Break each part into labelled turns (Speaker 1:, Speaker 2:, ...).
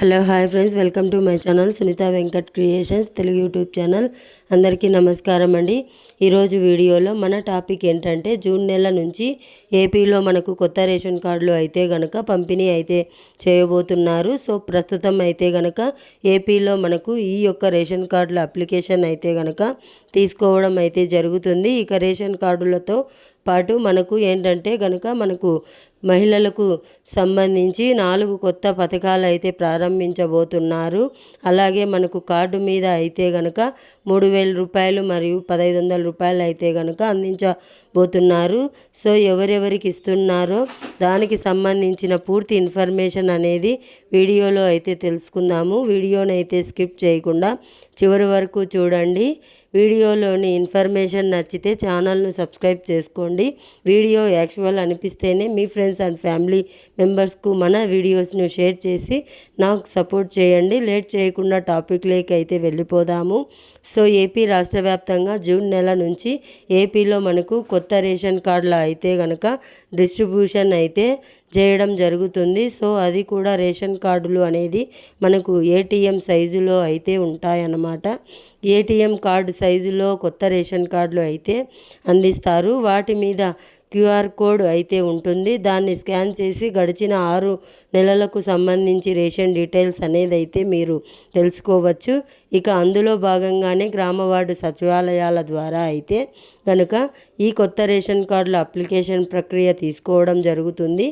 Speaker 1: Hello hi friends. Welcome to my channel Sunitha Venkat creations Telugu YouTube channel. అందరికీ నమస్కారం అండి. ఈరోజు వీడియోలో మన టాపిక్ ఏంటంటే జూన్ నెల నుంచి ఏపీలో మనకు కొత్త రేషన్ కార్డులు అయితే గనక పంపిణీ అయితే చేయబోతున్నారు. సో ప్రస్తుతం అయితే గనక ఏపీలో మనకు ఈ యొక్క రేషన్ కార్డుల అప్లికేషన్ అయితే గనక తీసుకోవడం అయితే జరుగుతుంది. ఇక రేషన్ కార్డులతో పాటు మనకు ఏంటంటే కనుక మనకు మహిళలకు సంబంధించి నాలుగు కొత్త పథకాలు అయితే ప్రారంభించబోతున్నారు. అలాగే మనకు కార్డు మీద అయితే గనక మూడు వేల రూపాయలు మరియు పదహైదు వందల రూపాయలు అయితే కనుక అందించబోతున్నారు. సో ఎవరెవరికి ఇస్తున్నారో దానికి సంబంధించిన పూర్తి ఇన్ఫర్మేషన్ అనేది వీడియోలో అయితే తెలుసుకుందాము. వీడియోనైతే అయితే స్కిప్ చేయకుండా చివరి వరకు చూడండి. వీడియోలోని ఇన్ఫర్మేషన్ నచ్చితే ఛానల్ను సబ్స్క్రైబ్ చేసుకోండి. వీడియో యాక్చువల్ అనిపిస్తేనే మీ ఫ్రెండ్స్ అండ్ ఫ్యామిలీ మెంబర్స్కు మన వీడియోస్ను షేర్ చేసి నాకు సపోర్ట్ చేయండి. లేట్ చేయకుండా టాపిక్లోకి అయితే వెళ్ళిపోదాము. సో ఏపీ రాష్ట్ర వ్యాప్తంగా జూన్ నెల నుంచి ఏపీలో మనకు కొత్త రేషన్ కార్డుల అయితే కనుక డిస్ట్రిబ్యూషన్ అయితే చేయడం జరుగుతుంది. సో అది కూడా రేషన్ కార్డులు అనేది మనకు ఏటీఎం సైజులో అయితే ఉంటాయన్నమాట. ఏటీఎం కార్డు సైజులో కొత్త రేషన్ కార్డులు అయితే అందిస్తారు. వాటి మీద క్యూఆర్ కోడ్ అయితే ఉంటుంది. దాన్ని స్కాన్ చేసి గడిచిన ఆరు నెలలకు సంబంధించి రేషన్ డీటెయిల్స్ అనేది అయితే మీరు తెలుసుకోవచ్చు. ఇక అందులో భాగంగానే గ్రామ వార్డు సచివాలయాల ద్వారా అయితే కనుక ఈ కొత్త రేషన్ కార్డుల అప్లికేషన్ ప్రక్రియ తీసుకోవడం జరుగుతుంది.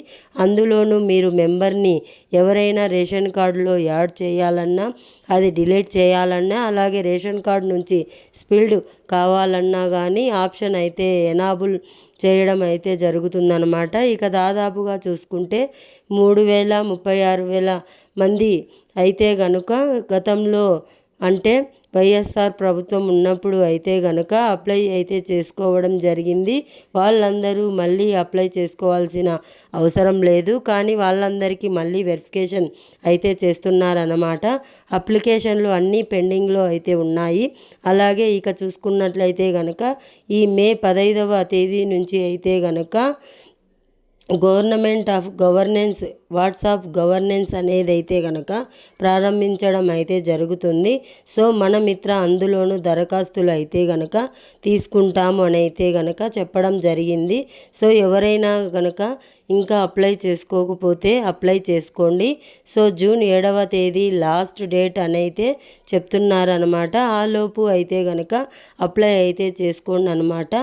Speaker 1: అందులోనూ మీరు మెంబర్ని ఎవరైనా రేషన్ కార్డులో యాడ్ చేయాలన్నా అది డిలీట్ చేయాలన్నా అలాగే రేషన్ కార్డు నుంచి స్పిల్డ్ కావాలన్నా కానీ ఆప్షన్ అయితే ఎనాబుల్ చేయడం అయితే జరుగుతుందన్నమాట. ఇక దాదాపుగా చూసుకుంటే మూడు వేల ముప్పై ఆరు వేల మంది అయితే కనుక గతంలో అంటే వైఎస్ఆర్ ప్రభుత్వం ఉన్నప్పుడు అయితే గనక అప్లై అయితే చేసుకోవడం జరిగింది. వాళ్ళందరూ మళ్ళీ అప్లై చేసుకోవాల్సిన అవసరం లేదు. కానీ వాళ్ళందరికీ మళ్ళీ వెరిఫికేషన్ అయితే చేస్తున్నారన్నమాట. అప్లికేషన్లు అన్నీ పెండింగ్లో అయితే ఉన్నాయి. అలాగే ఇక చూసుకున్నట్లయితే గనక ఈ మే పదహైదవ తేదీ నుంచి అయితే గనక government of governance WhatsApp governance అనేది అయితే కనుక ప్రారంభించడం అయితే జరుగుతుంది. సో మన మిత్ర అందులోనూ దరఖాస్తులు అయితే కనుక తీసుకుంటాము అని అయితే కనుక చెప్పడం జరిగింది. సో ఎవరైనా కనుక ఇంకా అప్లై చేసుకోకపోతే అప్లై చేసుకోండి. సో జూన్ ఏడవ తేదీ లాస్ట్ డేట్ అని అయితే చెప్తున్నారనమాట ఆలోపు అయితే కనుక అప్లై అయితే చేసుకోండి అనమాట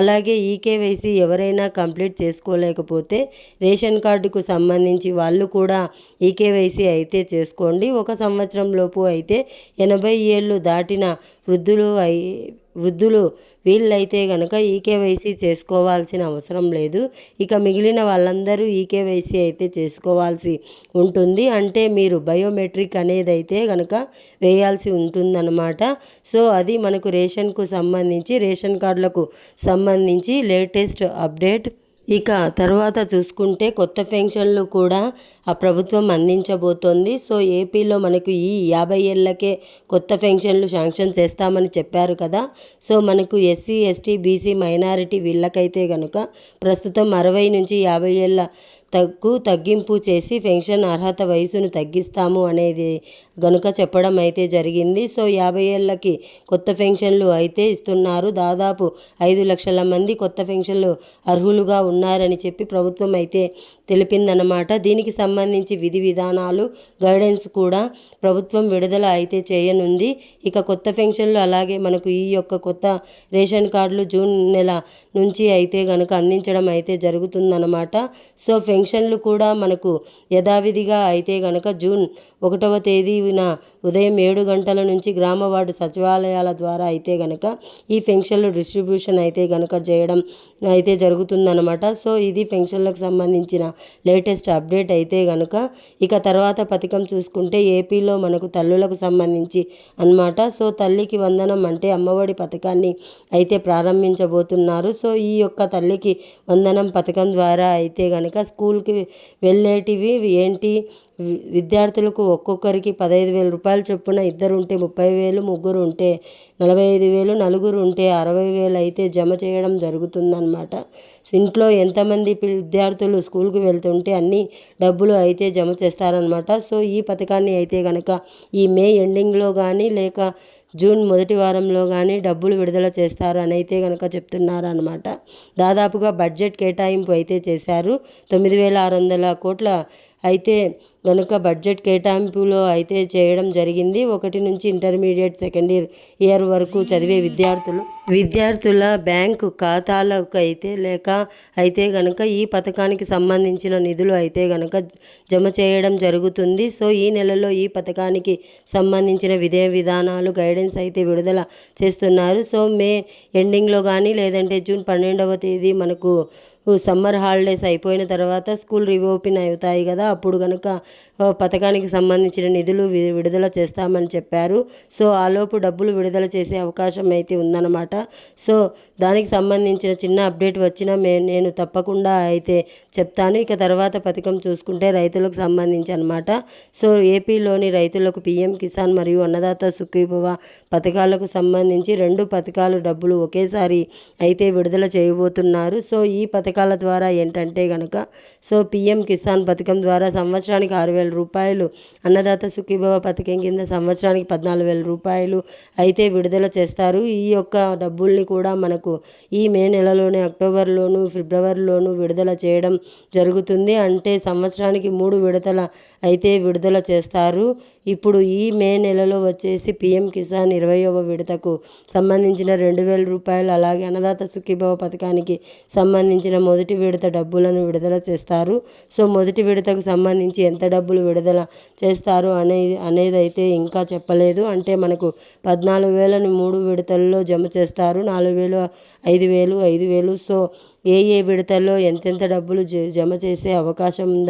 Speaker 1: అలాగే ఈకేవైసీ ఎవరైనా కంప్లీట్ చేసుకోలేకపోతే రేషన్ కార్డుకు సంబంధించి వాళ్ళు కూడా ఈ కేవైసీ అయితే చేసుకోండి. ఒక సంవత్సరం లోపు అయితే ఎనభై ఏళ్ళు దాటిన వృద్ధులు అయి వృద్ధులు వీళ్ళైతే కనుక ఈకేవైసీ చేసుకోవాల్సిన అవసరం లేదు. ఇక మిగిలిన వాళ్ళందరూ ఈకేవైసీ అయితే చేసుకోవాల్సి ఉంటుంది. అంటే మీరు బయోమెట్రిక్ అనేది అయితే కనుక వేయాల్సి ఉంటుందన్నమాట. సో అది మనకు రేషన్కు సంబంధించి రేషన్ కార్డులకు సంబంధించి లేటెస్ట్ అప్డేట్ ఇక తర్వాత చూసుకుంటే కొత్త పెన్షన్లు కూడా ఆ ప్రభుత్వం అందించబోతోంది. సో ఏపీలో మనకు ఈ యాభై ఏళ్ళకే కొత్త పెన్షన్లు శాంక్షన్ చేస్తామని చెప్పారు కదా. సో మనకు ఎస్సీ ఎస్టీ బీసీ మైనారిటీ వీళ్ళకైతే కనుక ప్రస్తుతం అరవై నుంచి యాభై ఏళ్ళ తగ్గు తగ్గింపు చేసి పెన్షన్ అర్హత వయసును తగ్గిస్తాము అనేది గనుక చెప్పడం అయితే జరిగింది. సో యాభై ఏళ్ళకి కొత్త పెన్షన్లు అయితే ఇస్తున్నారు. దాదాపు ఐదు లక్షల మంది కొత్త పెన్షన్లు అర్హులుగా ఉన్నారని చెప్పి ప్రభుత్వం అయితే తెలిపిందనమాట దీనికి సంబంధించి విధి విధానాలు గైడెన్స్ కూడా ప్రభుత్వం విడుదల అయితే చేయనుంది. ఇక కొత్త పెన్షన్లు అలాగే మనకు ఈ యొక్క కొత్త రేషన్ కార్డులు జూన్ నెల నుంచి అయితే కనుక అందించడం అయితే జరుగుతుందన్నమాట. సో పెన్షన్లు కూడా మనకు యథావిధిగా అయితే కనుక జూన్ ఒకటవ తేదీన ఉదయం ఏడు గంటల నుంచి గ్రామ వార్డు సచివాలయాల ద్వారా అయితే గనక ఈ పెన్షన్లు డిస్ట్రిబ్యూషన్ అయితే గనక చేయడం అయితే జరుగుతుందన్నమాట. సో ఇది పెన్షన్లకు సంబంధించిన లేటెస్ట్ అప్డేట్ అయితే కనుక ఇక తర్వాత పథకం చూసుకుంటే ఏపీలో మనకు తల్లులకు సంబంధించి అనమాట సో తల్లికి వందనం అంటే అమ్మఒడి పథకాన్ని అయితే ప్రారంభించబోతున్నారు. సో ఈ యొక్క తల్లికి వందనం పథకం ద్వారా అయితే కనుక స్కూల్కి వెళ్ళేటివి ఏంటి? వి- విద్యార్థులకు ఒక్కొక్కరికి పదహైదు వేల రూపాయలు చొప్పున ఇద్దరు ఉంటే ముప్పై వేలు ముగ్గురు ఉంటే నలభై ఐదు వేలు నలుగురు ఉంటే అరవై వేలు అయితే జమ చేయడం జరుగుతుందన్నమాట. ఇంట్లో ఎంతమంది పిల్- విద్యార్థులు స్కూల్కి వెళ్తుంటే అన్ని డబ్బులు అయితే జమ చేస్తారనమాట సో ఈ పథకాన్ని అయితే కనుక ఈ మే ఎండింగ్లో కానీ లేక జూన్ మొదటి వారంలో కానీ డబ్బులు విడుదల చేస్తారు అని అయితే కనుక చెప్తున్నారనమాట దాదాపుగా బడ్జెట్ కేటాయింపు అయితే చేశారు. తొమ్మిది వేల ఆరు వందల కోట్ల అయితే కనుక బడ్జెట్ కేటాయింపులో అయితే చేయడం జరిగింది. ఒకటి నుంచి ఇంటర్మీడియట్ సెకండ్ ఇయర్ ఇయర్ వరకు చదివే విద్యార్థులు విద్యార్థుల బ్యాంకు ఖాతాలకు అయితే లేక అయితే గనుక ఈ పథకానికి సంబంధించిన నిధులు అయితే గనుక జమ చేయడం జరుగుతుంది. సో ఈ నెలలో ఈ పథకానికి సంబంధించిన విధే విధానాలు గైడెన్స్ అయితే విడుదల చేస్తున్నారు. సో మే ఎండింగ్లో కానీ లేదంటే జూన్ పన్నెండవ తేదీ మనకు సమ్మర్ హాలిడేస్ అయిపోయిన తర్వాత స్కూల్ రీఓపెన్ అవుతాయి కదా అప్పుడు కనుక పథకానికి సంబంధించిన నిధులు విడుదల చేస్తామని చెప్పారు. సో ఆలోపు డబ్బులు విడుదల చేసే అవకాశం అయితే ఉందన్నమాట. సో దానికి సంబంధించిన చిన్న అప్డేట్ వచ్చినా మే నేను తప్పకుండా అయితే చెప్తాను. ఇక తర్వాత పథకం చూసుకుంటే రైతులకు సంబంధించి అనమాట సో ఏపీలోని రైతులకు పిఎం కిసాన్ మరియు అన్నదాత సుఖీభవ పథకాలకు సంబంధించి రెండు పథకాలు డబ్బులు ఒకేసారి అయితే విడుదల చేయబోతున్నారు. సో ఈ పథకం పథకాల ద్వారా ఏంటంటే కనుక సో పిఎం కిసాన్ పథకం ద్వారా సంవత్సరానికి ఆరు వేల రూపాయలు అన్నదాత సుఖీభవ పథకం కింద సంవత్సరానికి పద్నాలుగు వేల రూపాయలు అయితే విడుదల చేస్తారు. ఈ యొక్క డబ్బుల్ని కూడా మనకు ఈ మే నెలలోనే అక్టోబర్లోను ఫిబ్రవరిలోను విడుదల చేయడం జరుగుతుంది. అంటే సంవత్సరానికి మూడు విడతల అయితే విడుదల చేస్తారు. ఇప్పుడు ఈ మే నెలలో వచ్చేసి పిఎం కిసాన్ ఇరవయవ విడతకు సంబంధించిన రెండు వేల రూపాయలు అలాగే అన్నదాత సుఖీభవ పథకానికి సంబంధించిన మొదటి విడత డబ్బులను విడుదల చేస్తారు. సో మొదటి విడతకు సంబంధించి ఎంత డబ్బులు విడుదల చేస్తారు అనేది అనేది అయితే ఇంకా చెప్పలేదు. అంటే మనకు పద్నాలుగు వేలను మూడు విడతల్లో జమ చేస్తారు. నాలుగు వేలు ఐదు వేలు ఐదు వేలు. సో ఏ ఏ విడతల్లో ఎంతెంత డబ్బులు జ- జమ చేసే అవకాశం ఉంద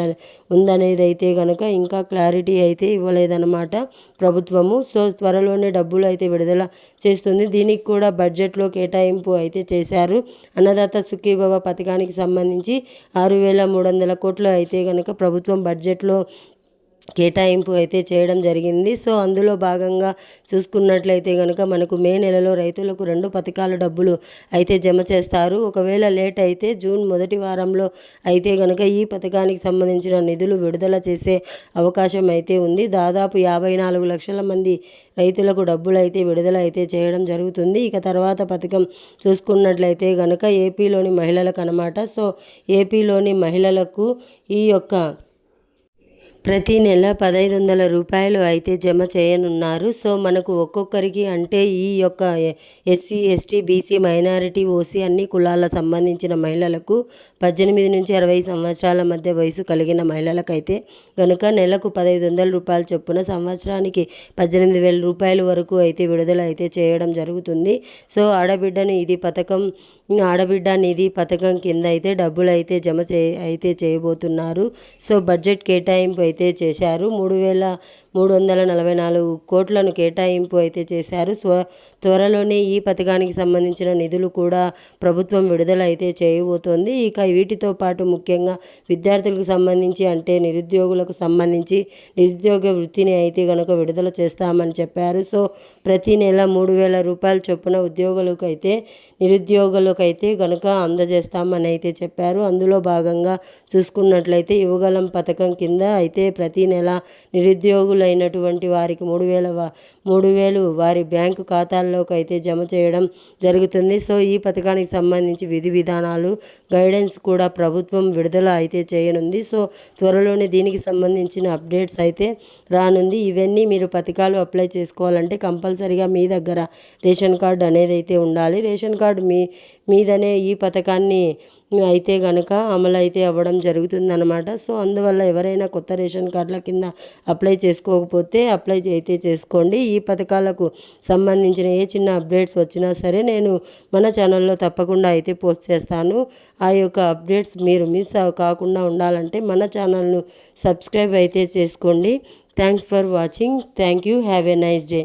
Speaker 1: ఉందనేది అయితే కనుక ఇంకా క్లారిటీ అయితే ఇవ్వలేదన్నమాట ప్రభుత్వము. సో త్వరలోనే డబ్బులు అయితే విడుదల చేస్తుంది. దీనికి కూడా బడ్జెట్లో కేటాయింపు అయితే చేశారు. అన్నదాత సుఖీభవ పథకానికి సంబంధించి ఆరు వేల మూడు వందల కోట్లు అయితే కనుక ప్రభుత్వం బడ్జెట్లో కేటాయింపు అయితే చేయడం జరిగింది. సో అందులో భాగంగా చూసుకున్నట్లయితే కనుక మనకు మే నెలలో రైతులకు రెండు పథకాల డబ్బులు అయితే జమ చేస్తారు. ఒకవేళ లేట్ అయితే జూన్ మొదటి వారంలో అయితే కనుక ఈ పథకానికి సంబంధించిన నిధులు విడుదల చేసే అవకాశం అయితే ఉంది. దాదాపు యాభై నాలుగు లక్షల మంది రైతులకు డబ్బులు అయితే విడుదల అయితే చేయడం జరుగుతుంది. ఇక తర్వాత పథకం చూసుకున్నట్లయితే కనుక ఏపీలోని మహిళలకు అనమాట సో ఏపీలోని మహిళలకు ఈ యొక్క ప్రతి నెల పదహైదు వందల రూపాయలు అయితే జమ చేయనున్నారు. సో మనకు ఒక్కొక్కరికి అంటే ఈ యొక్క SC ST BC minority OC అన్ని కులాల సంబంధించిన మహిళలకు పద్దెనిమిది నుంచి అరవై సంవత్సరాల మధ్య వయసు కలిగిన మహిళలకైతే కనుక నెలకు పదహైదు వందల రూపాయల చొప్పున సంవత్సరానికి పద్దెనిమిది వేల రూపాయల వరకు అయితే విడుదల అయితే చేయడం జరుగుతుంది. సో ఆడబిడ్డని ఇది పథకం ఆడబిడ్డ నిధి పథకం కింద అయితే డబ్బులు అయితే జమ చే అయితే చేయబోతున్నారు. సో బడ్జెట్ కేటాయింపు అయితే చేశారు. మూడు వేల మూడు వందల నలభై నాలుగు కోట్లను కేటాయింపు అయితే చేశారు. స్వ త్వరలోనే ఈ పథకానికి సంబంధించిన నిధులు కూడా ప్రభుత్వం విడుదల అయితే చేయబోతోంది. ఇక వీటితో పాటు ముఖ్యంగా విద్యార్థులకు సంబంధించి అంటే నిరుద్యోగులకు సంబంధించి నిరుద్యోగ వృత్తిని అయితే కనుక విడుదల చేస్తామని చెప్పారు. సో ప్రతి నెల మూడు వేల రూపాయల చొప్పున ఉద్యోగులకు అయితే నిరుద్యోగులకు అయితే కనుక అందజేస్తామని అయితే చెప్పారు. అందులో భాగంగా చూసుకున్నట్లయితే యువగలం పథకం కింద అయితే ప్రతి నెల నిరుద్యోగులైనటువంటి వారికి మూడు వేల మూడు వేలు వారి బ్యాంకు ఖాతాల్లోకి అయితే జమ చేయడం జరుగుతుంది. సో ఈ పథకానికి సంబంధించి విధి విధానాలు గైడెన్స్ కూడా ప్రభుత్వం విడుదల అయితే చేయనుంది. సో త్వరలోనే దీనికి సంబంధించిన అప్డేట్స్ అయితే రానుంది. ఇవన్నీ మీరు పథకాలు అప్లై చేసుకోవాలంటే కంపల్సరిగా మీ దగ్గర రేషన్ కార్డు అనేది అయితే ఉండాలి. రేషన్ కార్డు మీ మీదనే ఈ పథకాన్ని అయితే కనుక అమలు అయితే అవ్వడం జరుగుతుందన్నమాట. సో అందువల్ల ఎవరైనా కొత్త రేషన్ కార్డుల కింద అప్లై చేసుకోకపోతే అప్లై అయితే చేసుకోండి. ఈ పథకాలకు సంబంధించిన ఏ చిన్న అప్డేట్స్ వచ్చినా సరే నేను మన ఛానల్లో తప్పకుండా అయితే పోస్ట్ చేస్తాను. ఆ యొక్క అప్డేట్స్ మీరు మిస్ కాకుండా ఉండాలంటే మన ఛానల్ను సబ్స్క్రైబ్ అయితే చేసుకోండి. Thanks for watching. Thank you. Have a nice day.